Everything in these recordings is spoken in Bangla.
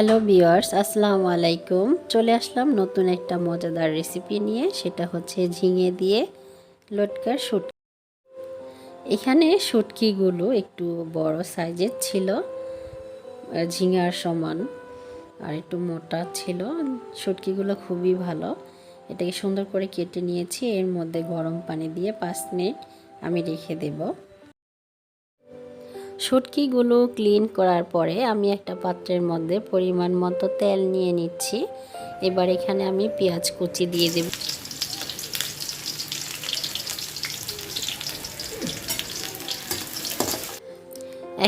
হ্যালো বিয়ার্স আসসালামু আলাইকুম চলে আসলাম নতুন একটা মজাদার রেসিপি নিয়ে। সেটা হচ্ছে ঝিঙে দিয়ে লটকার শুট এখানে শুটকিগুলো একটু বড় সাইজের ছিল ঝিঙার সমান, আর একটু মোটা ছিল। শুটকিগুলো খুবই ভালো। এটাকে সুন্দর করে কেটে নিয়েছি। এর মধ্যে গরম পানি দিয়ে পাঁচ মিনিট আমি রেখে দেবো। শুটকিগুলো ক্লিন করার পরে আমি একটা পাত্রের মধ্যে পরিমাণ মতো তেল নিয়ে নিচ্ছি। এবার এখানে আমি পেঁয়াজ কুচি দিয়ে দেব।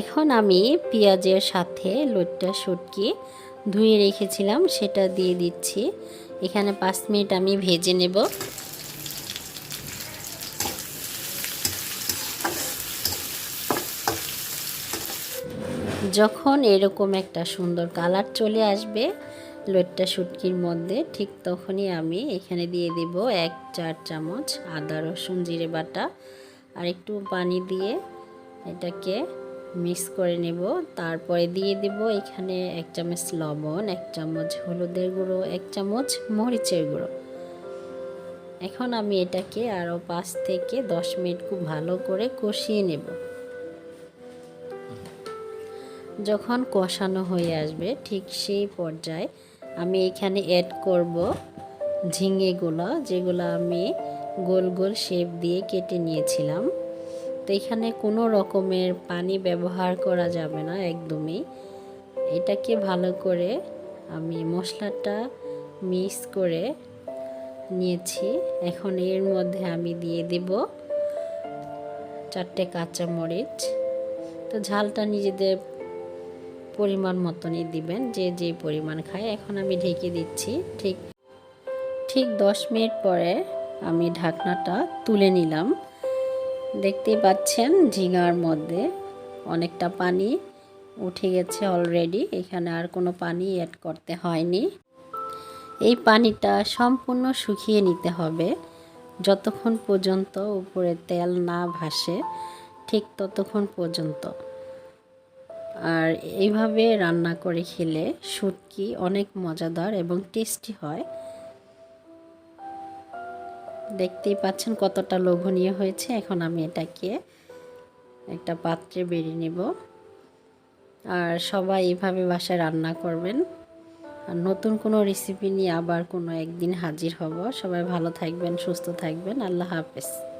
এখন আমি পেঁয়াজের সাথে লোটটা শুটকি ধুয়ে রেখেছিলাম, সেটা দিয়ে দিচ্ছি। এখানে পাঁচ মিনিট আমি ভেজে নেব। যখন এরকম একটা সুন্দর কালার চলে আসবে, লোটটা শুটকির মধ্যে, ঠিক তখনই আমি এখানে দিয়ে দেব এক চার চামচ আদা, রসুন, জিরে বাটা আর একটু পানি দিয়ে এটাকে মিক্স করে নেব। তারপরে দিয়ে দেব এখানে এক চামচ লবণ, এক চামচ হলুদের গুঁড়ো, এক চামচ মরিচের গুঁড়ো। এখন আমি এটাকে আরও পাঁচ থেকে দশ মিনিট খুব ভালো করে কষিয়ে নেব। যখন কষানো হয়ে আসবে, ঠিক সেই পর্যায়ে আমি এখানে অ্যাড করব ঝিঙেগুলো, যেগুলো আমি গোল গোল শেপ দিয়ে কেটে নিয়েছিলাম। তো এখানে কোনো রকমের পানি ব্যবহার করা যাবে না, একদমই। এটাকে ভালো করে আমি মশলাটা মিক্স করে নিয়েছি। এখন এর মধ্যে আমি দিয়ে দেব চারটে কাঁচামরিচ। তো ঝালটা নিজেদের পরিমাণ মতনই দিবেন, যে যে পরিমাণ খায়। এখন আমি ঢেকে দিচ্ছি, ঠিক ঠিক দশ মিনিট পরে আমি ঢাকনাটা তুলে নিলাম। দেখতেই পাচ্ছেন ঝিঙার মধ্যে অনেকটা পানি উঠে গেছে অলরেডি এখানে আর কোনো পানি অ্যাড করতে হয়নি। এই পানিটা সম্পূর্ণ শুকিয়ে নিতে হবে, যতক্ষণ পর্যন্ত উপরে তেল না ভাসে, ঠিক ততক্ষণ পর্যন্ত। আর এইভাবে রান্না করে খেলে শুটকি অনেক মজাদার এবং টেস্টি হয়। দেখতেই পাচ্ছেন কতটা লোভনীয় হয়েছে। এখন আমি এটাকে একটা পাত্রে বেরিয়ে নেব। আর সবাই এইভাবে বাসায় রান্না করবেন। আর নতুন কোনো রেসিপি নিয়ে আবার কোনো একদিন হাজির হব। সবাই ভালো থাকবেন, সুস্থ থাকবেন। আল্লাহ হাফেজ।